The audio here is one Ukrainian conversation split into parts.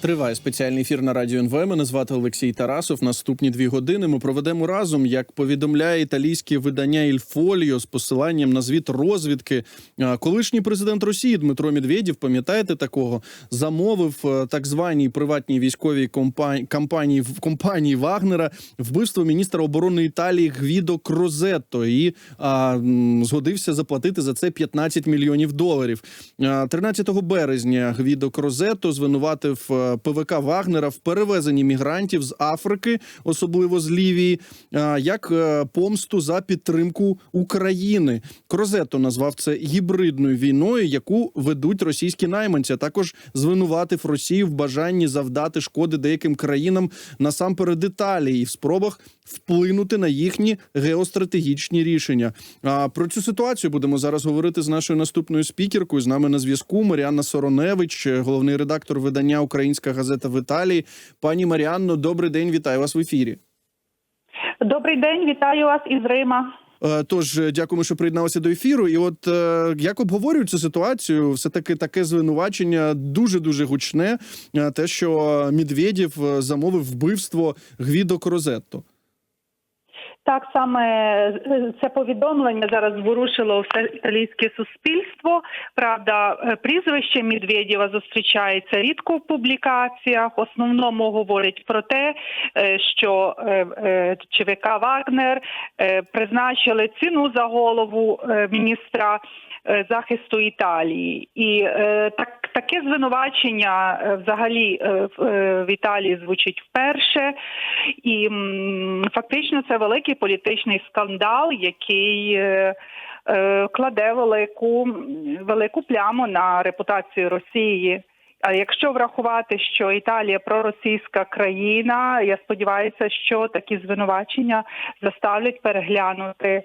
Триває спеціальний ефір на радіо НВ. Мене звати Олексій Тарасов. Наступні дві години ми проведемо разом, як повідомляє італійське видання «Ільфоліо» з посиланням на звіт розвідки. Колишній президент Росії Дмитро Медведєв, пам'ятаєте такого, замовив е, так званій приватній військовій компанії компанії, компанії Вагнера вбивство міністра оборони Італії Гвідо Крозетто і а, згодився заплатити за це 15 мільйонів доларів. А, 13 березня Гвідо Крозетто звинуватив е, ПВК Вагнера в перевезенні мігрантів з Африки, особливо з Лівії, як е, помсту за підтримку України. Крозетто назвав це гібридною війною, яку ведуть російські найманці. Також звинуватив Росію в бажанні завдати шкоди деяким країнам насамперед Італії в спробах вплинути на їхні геостратегічні рішення. А про цю ситуацію будемо зараз говорити з нашою наступною спікеркою. З нами на зв'язку Маріанна Сороневич, головний редактор видання Українська газета в Італії. Пані Маріанно, добрий день, вітаю вас в ефірі. Добрий день, вітаю вас із Рима. Е, Тож дякуємо, що приєдналися до ефіру. І от е, як обговорюють цю ситуацію, все таки таке звинувачення дуже дуже гучне. е, Те, що Медведєв е, замовив вбивство Гвідо Крозетто. Так саме е, це повідомлення зараз зворушило все італійське суспільство. Правда, е, прізвище Медведєва зустрічається рідко в публікаціях. Основному говорять про те, е, що ЧВК Вагнер призначили ціну за голову міністра захисту Італії, і так таке звинувачення е, взагалі е, в е, Італії звучить вперше, і фактично це великий політичний скандал, який кладе велику велику пляму на репутацію Росії. А якщо врахувати, що Італія проросійська країна, я сподіваюся, що такі звинувачення заставлять переглянути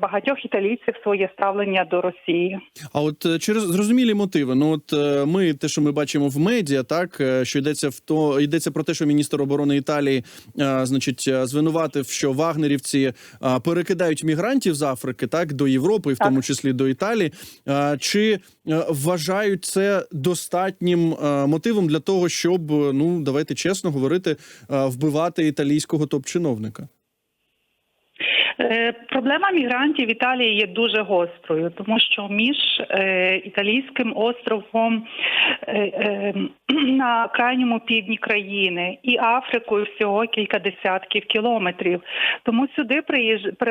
багатьох італійців своє ставлення до Росії. А от е, через зрозумілі мотиви. Ну от е, ми те, що ми бачимо в медіа, так е, що йдеться в то йдеться про те, що міністр оборони Італії, е, значить, е, звинуватив, що вагнерівці е, перекидають мігрантів з Африки, так до Європи, і в Так. тому числі до Італії. Е, Чи е, вважають це достатнім е, мотивом для того, щоб е, ну давайте чесно говорити, е, вбивати італійського топ-чиновника? Е, Проблема мігрантів в Італії є дуже гострою, тому що між е, італійським островом е, на крайньому півдні країни і Африкою всього кілька десятків кілометрів. Тому сюди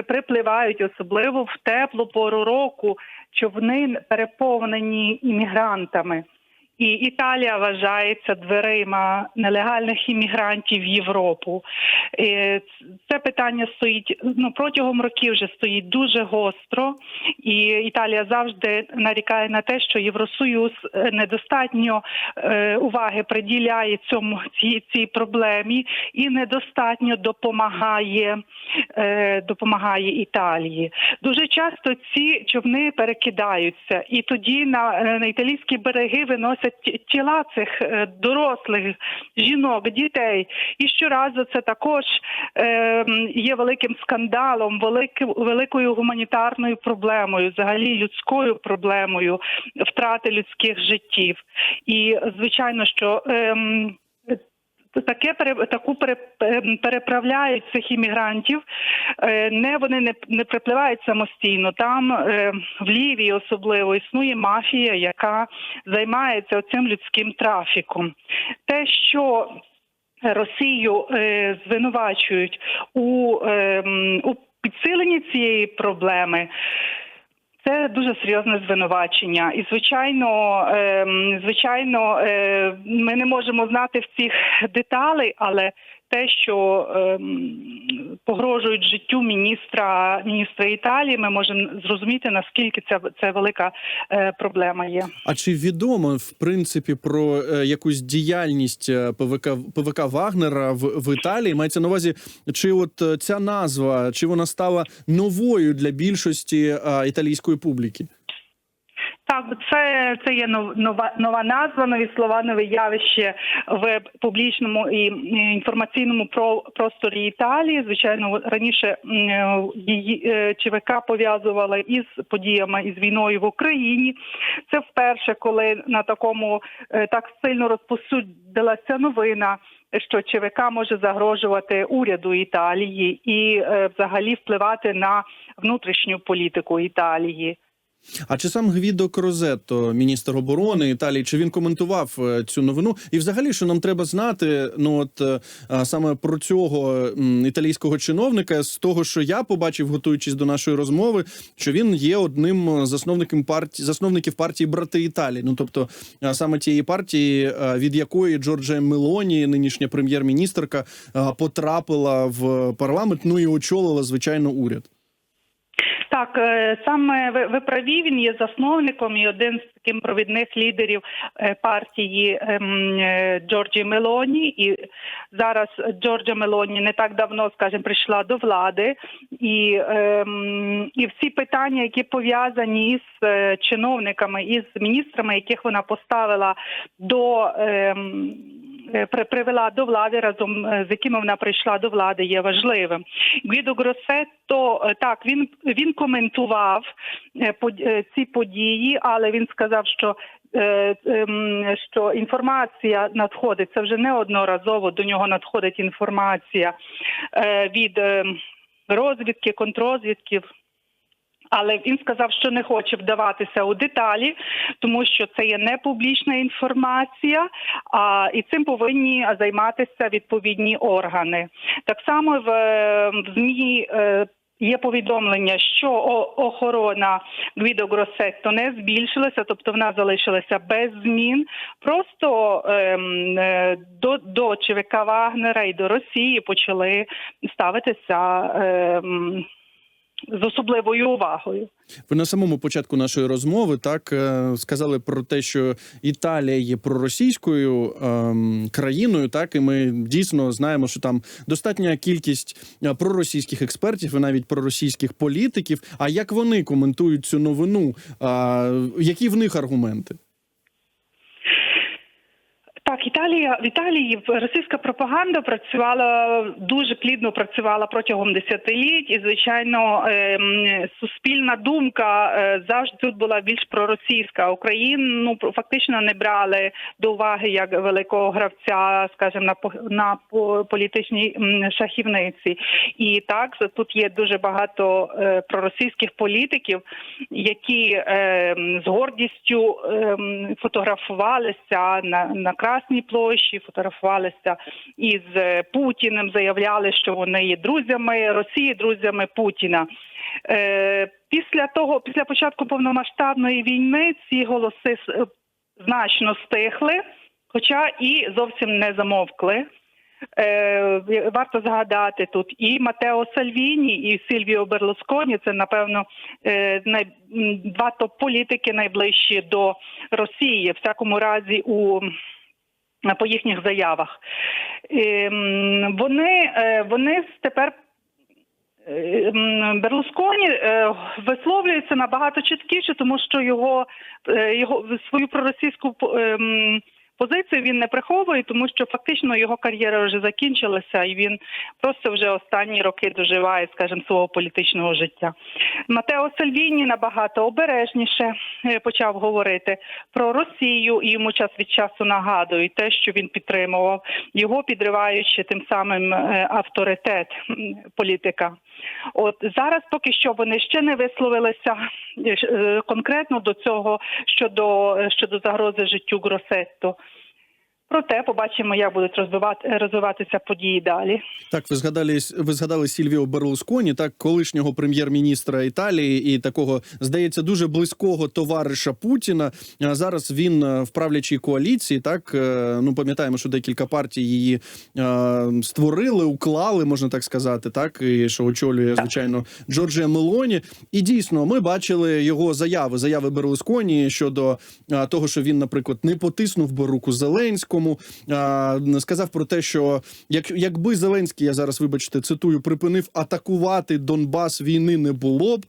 припливають, особливо в теплу пору року, човни переповнені іммігрантами. І Італія вважається дверима нелегальних іммігрантів в Європу. Це питання стоїть ну протягом років вже стоїть дуже гостро, і Італія завжди нарікає на те, що Євросоюз е, недостатньо е, уваги приділяє цьому цій, цій проблемі і недостатньо допомагає, е, допомагає Італії. Дуже часто ці човни перекидаються, і тоді на, на італійські береги виносять ті- тіла цих е, дорослих жінок, дітей. І щоразу це також е, є великим скандалом, великою гуманітарною проблемою, взагалі людською проблемою втрати людських життів. І звичайно, що. Ем, Таке таку ем, переправляють цих іммігрантів. Е, Не вони не, не припливають самостійно. Там е, в Лівії особливо існує мафія, яка займається цим людським трафіком. Те, що Росію е, звинувачують у, е, у підсиленні цієї проблеми. Це дуже серйозне звинувачення, і звичайно, ем, звичайно, е, ми не можемо знати в цих деталей, але те, що ем, погрожують життю міністра міністра Італії, ми можемо зрозуміти наскільки це, це велика е, проблема є. А чи відомо в принципі про е, якусь діяльність е, ПВК ПВК Вагнера в, в Італії? Мається на увазі, чи от е, ця назва, чи вона стала новою для більшості е, італійської публіки? Так, це, це є нова нова назва, нові слова, нове явище в публічному і інформаційному про просторі Італії. Звичайно, раніше її е, ЧВК пов'язувала із подіями із війною в Україні. Це вперше, коли на такому е, так сильно розпосудилася новина. Що ЧВК може загрожувати уряду Італії і е, взагалі впливати на внутрішню політику Італії. А чи сам Гвідо Крозетто, міністр оборони Італії, чи він коментував е, цю новину? І взагалі, що нам треба знати, ну от е, саме про цього італійського чиновника, з того, що я побачив, готуючись до нашої розмови, що він є одним засновником партії засновників партії Брати Італії. Ну тобто, саме тієї партії, від якої Джорджія Мелоні, нинішня прем'єр-міністерка, е, потрапила в парламент. Ну і очолила звичайно уряд. Так, е, саме ви, праві, він є засновником і один з таких провідних лідерів е, партії ем, е, Джорджі Мелоні. І зараз Джорджа Мелоні не так давно, скажімо, прийшла до влади, і, ем, і всі питання, які пов'язані із чиновниками, із міністрами, яких вона поставила до. Е, при- привела до влади разом е, з якими вона прийшла до влади, є важливим. Гвідо Гросетто е, так він він коментував ці події, але він сказав, що. ем, Що інформація надходить це вже неодноразово до нього надходить інформація від ем, розвідки, контрозвідків. Але він сказав, що не хоче вдаватися у деталі, тому що це є не публічна інформація, а і цим повинні займатися відповідні органи. Так само в, в змі. е, Є повідомлення, що охорона Гвідо Гросетто не збільшилася, тобто вона залишилася без змін. Просто ем, е, до, до ЧВК Вагнера і до Росії почали ставитися ем, з особливою увагою. Ви на самому початку нашої розмови так е, сказали про те, що Італія є проросійською ем, країною. Так, і ми дійсно знаємо, що там достатня кількість е, проросійських експертів і навіть проросійських політиків. А як вони коментують цю новину? А, які в них аргументи? Так, Італія в Італії російська пропаганда працювала дуже плідно працювала протягом десятиліть, і звичайно ем, суспільна думка е, завжди тут була більш проросійська. Україну ну, фактично не брали до уваги як великого гравця, скажімо, на на політичній шахівниці. І так тут є дуже багато е, проросійських політиків, які е, з гордістю е, фотографувалися на, на Красній площі, фотографувалися із е, Путіним, заявляли, що вони є друзями Росії, друзями Путіна. Е, після того, після початку повномасштабної війни, ці голоси е, значно стихли, хоча і зовсім не замовкли. Варто згадати тут і Матео Сальвіні, і Сильвіо Берлусконі. Це напевно два топ-політики найближчі до Росії, всякому разі, у по їхніх заявах. Ем, Вони, е, вони тепер. е, Берлусконі е, висловлюється набагато чіткіше, тому що його, е, його свою проросійську ем, позицію він не приховує, тому що фактично його кар'єра вже закінчилася, і він просто вже останні роки доживає, скажімо, свого політичного життя. Матео Сальвіні набагато обережніше е, почав говорити про Росію, і йому час від часу нагадують те, що він підтримував, його підриваючи тим самим е, авторитет політика. От зараз поки що вони ще не висловилися е, конкретно до цього щодо щодо загрози життю Гросетто. Проте побачимо, як будуть розвивати розвиватися події далі. Так, ви згадали ви згадали Сільвіо Берлусконі, так колишнього прем'єр-міністра Італії і такого здається дуже близького товариша Путіна. А зараз він е, в правлячій коаліції. Так е, ну пам'ятаємо, що декілька партій її е, створили, уклали, можна так сказати. Так і що очолює звичайно Джорджія Мелоні. І дійсно, ми бачили його заяви, заяви Берлусконі щодо е, того, що він, наприклад, не потиснув би руку Зеленському. Зеленському. А, сказав про те, що як, якби Зеленський, я зараз вибачте, цитую, припинив атакувати Донбас, війни не було б.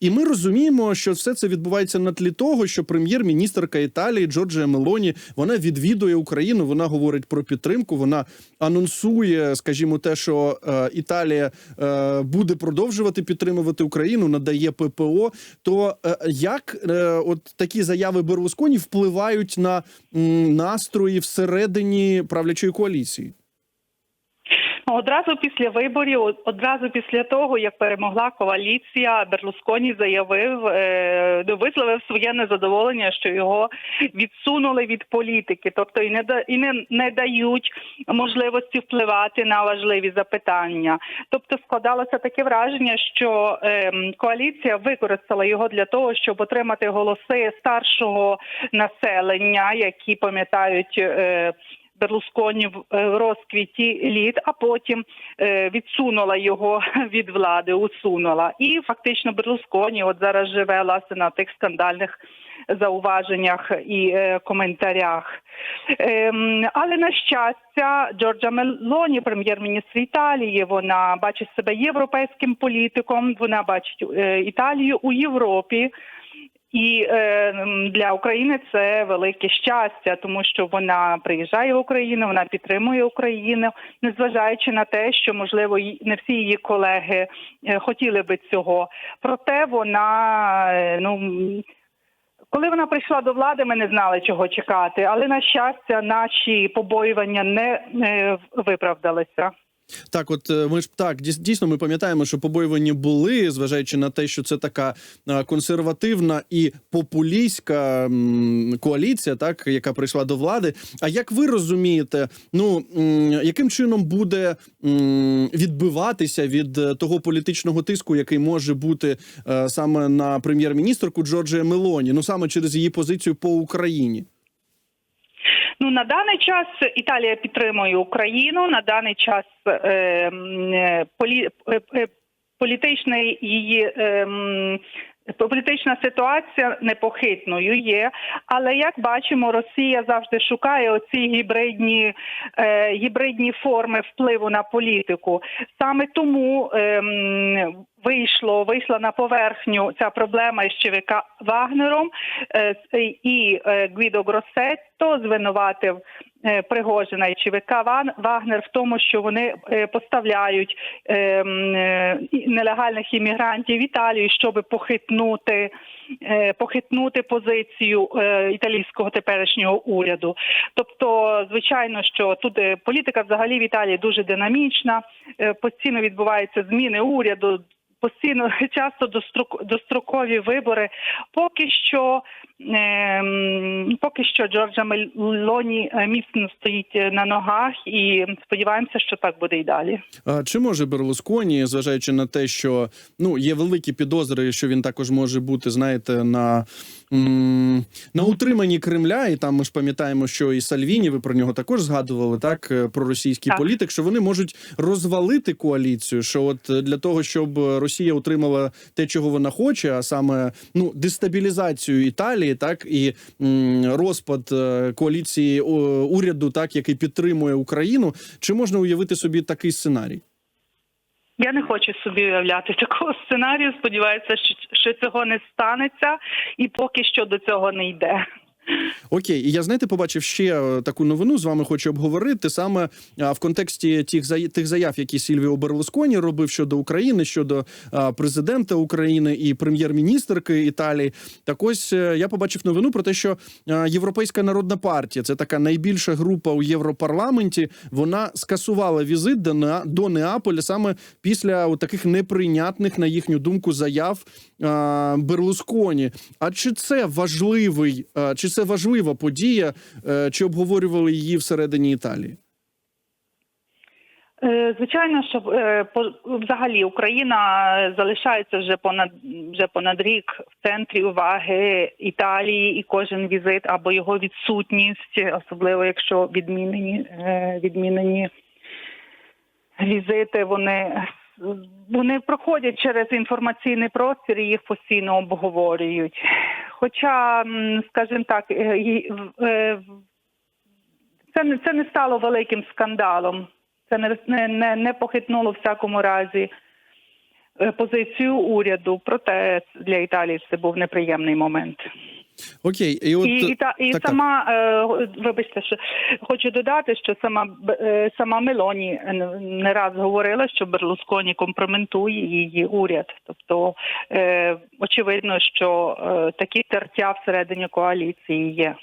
І ми розуміємо, що все це відбувається на тлі того, що прем'єр-міністрка Італії Джорджія Мелоні вона відвідує Україну. Вона говорить про підтримку. Вона анонсує, скажімо, те, що е, Італія е, буде продовжувати підтримувати Україну, надає ППО. То е, як е, от такі заяви Берлусконі впливають на м, настрої всередині правлячої коаліції? Одразу після виборів, одразу після того, як перемогла коаліція, Берлусконі заявив, е, ну, висловив своє незадоволення, що його відсунули від політики, тобто і не да і не, не дають можливості впливати на важливі запитання. Тобто складалося таке враження, що ем, коаліція використала його для того, щоб отримати голоси старшого населення, які пам'ятають. Берлусконі в е, розквіті літ, а потім е, відсунула його від влади, усунула. І фактично Берлусконі от зараз живе власне на тих скандальних зауваженнях і е, коментарях. Ем, але на щастя, Джорджа Мелоні, прем'єр-міністр Італії, вона бачить себе європейським політиком. Вона бачить Італію у Європі. І е, для України це велике щастя, тому що вона приїжджає в Україну, вона підтримує Україну, незважаючи на те, що можливо не всі її колеги е, хотіли би цього. Проте вона е, ну. Коли вона прийшла до влади, ми не знали, чого чекати, але на щастя, наші побоювання не виправдалися. Так, от е, ми ж так дійс- дійсно ми пам'ятаємо, що побоювання були, зважаючи на те, що це така е, консервативна і популістська коаліція, так яка прийшла до влади. А як ви розумієте, ну яким чином буде відбиватися від е, того політичного тиску, який може бути саме на прем'єр-міністрку Джорджія Мелоні, ну саме через її позицію по Україні? Ну на даний час Італія підтримує Україну. На даний час е, м, е, полі, е, е, політичний її. е, Політична ситуація непохитною є, але як бачимо, Росія завжди шукає оці гібридні е, гібридні форми впливу на політику. Саме тому ем, вийшло вийшла на поверхню ця проблема із ЧВК Вагнером е, і е, Гвідо Гросетто звинуватив е, Пригожина і ЧВК Вагнер в тому, що вони поставляють е, м, е, і- нелегальних іммігрантів в Італію, щоб похитнути, похитнути позицію італійського теперішнього уряду. Тобто, звичайно, що тут політика взагалі в Італії дуже динамічна, постійно відбуваються зміни уряду. Постійно часто дострок- дострокові вибори. Поки що, ем, поки що Джорджа Мелоні е, міцно стоїть е, на ногах, і сподіваємося, що так буде і далі. А Чи може Берлусконі, зважаючи на те, що ну є великі підозри, що він також може бути, знаєте, на, на утриманні Кремля, і там ми ж пам'ятаємо, що і Сальвіні, ви про нього також згадували, так е, про російський Так. політик, що вони можуть розвалити коаліцію. Що от е, для того, щоб Росія отримала те, чого вона хоче, а саме ну дестабілізацію Італії, так і м, розпад е, коаліції уряду, так який підтримує Україну, чи можна уявити собі такий сценарій? Я не хочу собі уявляти такого сценарію. Сподіваюся, що, що цього не станеться, і поки що до цього не йде. Окей, і я знаєте, побачив ще е, таку новину. З вами хочу обговорити саме в контексті тих тих заяв, які Сільвіо Берлусконі робив щодо України, щодо президента України і прем'єр-міністрки Італії. Так ось е, я побачив новину про те, що Європейська народна партія це така найбільша група у Європарламенті. Вона скасувала візит до Неаполя саме після таких неприйнятних, на їхню думку, заяв Берлусконі. А чи це важливий, чи це важлива подія? е, Чи обговорювали її всередині Італії? Е, Звичайно, що е, взагалі Україна залишається вже понад вже понад рік в центрі уваги Італії, і кожен візит або його відсутність, особливо якщо відмінені відмінені візити, вони. Вони проходять через інформаційний простір і їх постійно обговорюють. Хоча, скажімо так, е, е, це не це не стало великим скандалом. Це не не, не, не похитнуло в всякому разі е, позицію уряду. Проте для Італії це був неприємний момент. Окей, і от І, і, та, і так. сама е, вибачте, що хочу додати, що сама е, сама Мелоні не раз говорила, що Берлусконі компрометує її уряд. Тобто е, очевидно, що е, такі тертя всередині коаліції є.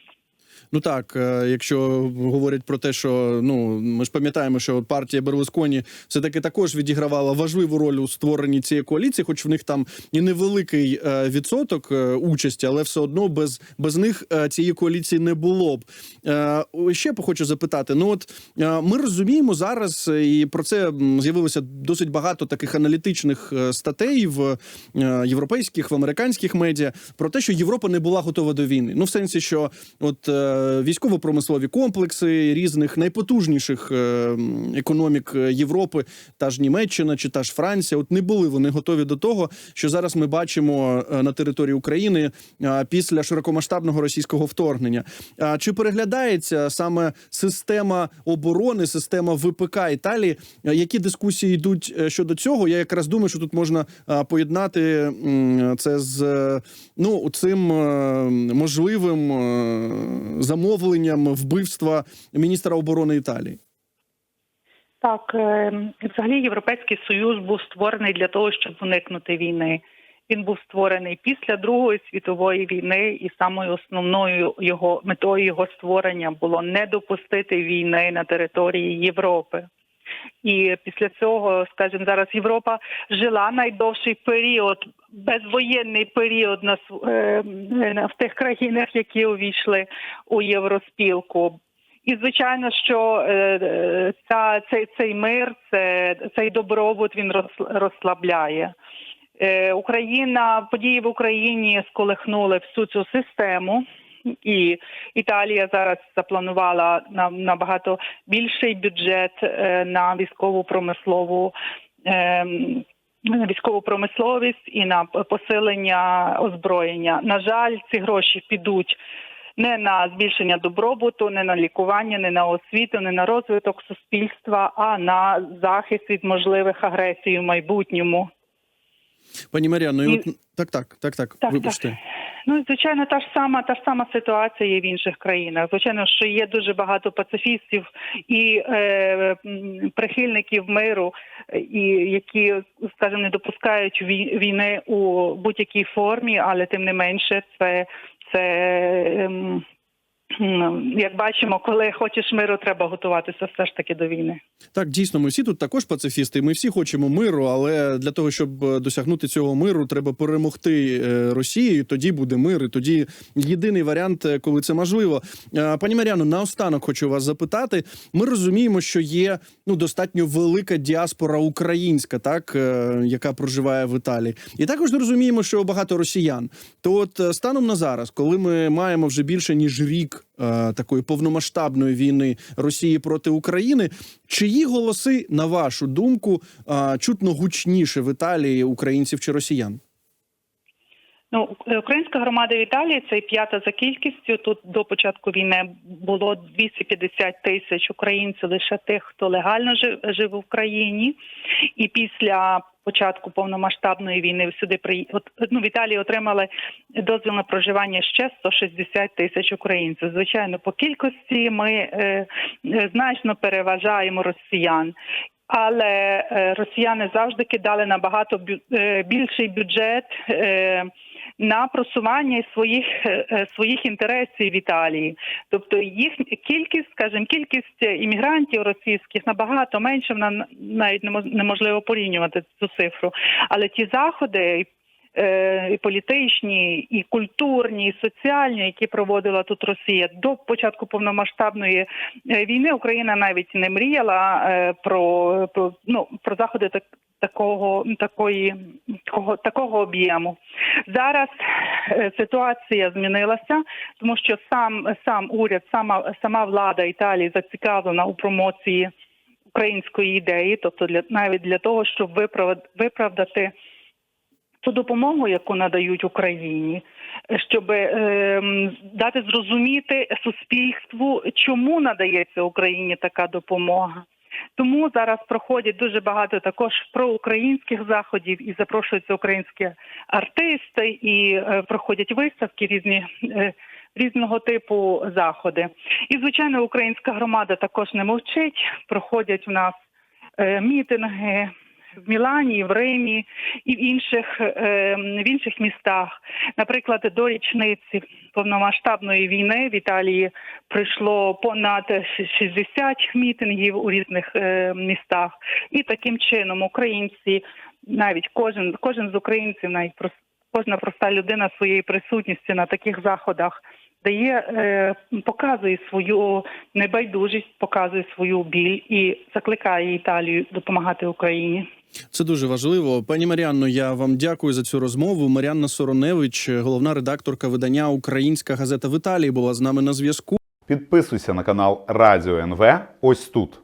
Ну так, е, якщо говорять про те, що ну ми ж пам'ятаємо, що партія Берлусконі все таки також відігравала важливу роль у створенні цієї коаліції, хоч в них там і невеликий е, відсоток е, участі, але все одно без, без них цієї коаліції не було б. Ще хочу запитати: ну от ми розуміємо зараз, і про це з'явилося досить багато таких аналітичних статей в європейських, в американських медіа про те, що Європа не була готова до війни. Ну, в сенсі, що от військово-промислові комплекси різних найпотужніших е, економік е, Європи, та ж Німеччина чи та ж Франція, от не були вони готові до того, що зараз ми бачимо е, на території України е, після широкомасштабного російського вторгнення. Чи переглядається саме система оборони, система ВПК Італії? Е, Які дискусії йдуть е, щодо цього? Я якраз думаю, що тут можна е, поєднати це з е, ну цим е, можливим е, замовленням вбивства міністра оборони Італії. Так, е, взагалі Європейський Союз був створений для того, щоб уникнути війни. Він був створений після Другої світової війни, і самою основною його метою його створення було не допустити війни на території Європи. І після цього, скажімо, зараз Європа жила найдовший період, безвоєнний період на е, е, в тих країнах, які увійшли у євроспілку. І звичайно, що е, ця, цей, цей мир, це, цей добробут він розслабляє. Україна, події в Україні сколихнули всю цю систему, і Італія зараз запланувала на набагато більший бюджет на військову промислову. На військову промисловість і на посилення озброєння. На жаль, ці гроші підуть не на збільшення добробуту, не на лікування, не на освіту, не на розвиток суспільства, а на захист від можливих агресій в майбутньому. Пані Маріано, і І- от так, так, так, так. Так, Вибачте. так. Ну, звичайно, та ж сама та ж сама ситуація є в інших країнах. Звичайно, що є дуже багато пацифістів і е, прихильників миру, е, і які, скажімо, не допускають вій- війни у будь-якій формі, але тим не менше, це це. м, Як бачимо, коли хочеш миру, треба готуватися все ж таки до війни. Так, дійсно, ми всі тут також пацифісти. Ми всі хочемо миру, але для того, щоб е, досягнути цього миру, треба перемогти е, Росію. Тоді буде мир. І тоді єдиний варіант, е, коли це можливо. Пані Маріано, наостанок хочу вас запитати. Ми розуміємо, що є ну достатньо велика діаспора українська, так яка проживає в Італії, і також розуміємо, що багато росіян. То, от станом на зараз, коли ми маємо вже більше ніж рік такої повномасштабної війни Росії проти України, чиї голоси, на вашу думку, е, чутно гучніше в Італії українців чи росіян? Ну, українська громада в Італії це п'ята за кількістю. Тут до початку війни було 250 тисяч українців, лише тих, хто легально жив, жив в країні. І після початку повномасштабної війни сюди при ну, в Італії отримали дозвіл на проживання ще 160 тисяч українців. Звичайно, по кількості ми е, е, значно переважаємо росіян. Але е, росіяни завжди кидали набагато е, більший бюджет на просування своїх е, е, своїх інтересів в Італії. Тобто їх кількість, скажімо, кількість іммігрантів російських набагато менше, вона навіть немо- неможливо порівнювати цю цифру. Але ті заходи. е, І політичні, і культурні, і соціальні, які проводила тут Росія до початку повномасштабної війни, Україна навіть не мріяла про, про ну про заходи так, такого такої такого такого об'єму. Зараз е, ситуація змінилася, тому що сам сам уряд, сама сама влада Італії зацікавлена у промоції української ідеї, тобто для навіть для того, щоб виправ- виправдати ту допомогу, яку надають Україні, щоб ем, дати зрозуміти суспільству, чому надається Україні така допомога. Тому зараз проходять дуже багато також проукраїнських заходів і запрошуються українські артисти, і е, проходять виставки різні. е, Різного типу заходи, і звичайно, українська громада також не мовчить. Проходять у нас е, мітинги в Мілані, в Римі і в інших е, в інших містах. Наприклад, до річниці повномасштабної війни в Італії прийшло понад 60 мітингів у різних е, містах, і таким чином українці, навіть кожен кожен з українців, навіть кожна проста людина своєю присутністю на таких заходах. Дає, е, показує свою небайдужість, показує свою біль і закликає Італію допомагати Україні. Це дуже важливо. Пані Маріанно, я вам дякую за цю розмову. Маріанна Сороневич, головна редакторка видання Українська газета в Італії, була з нами на зв'язку. Підписуйся на канал Радіо НВ ось тут.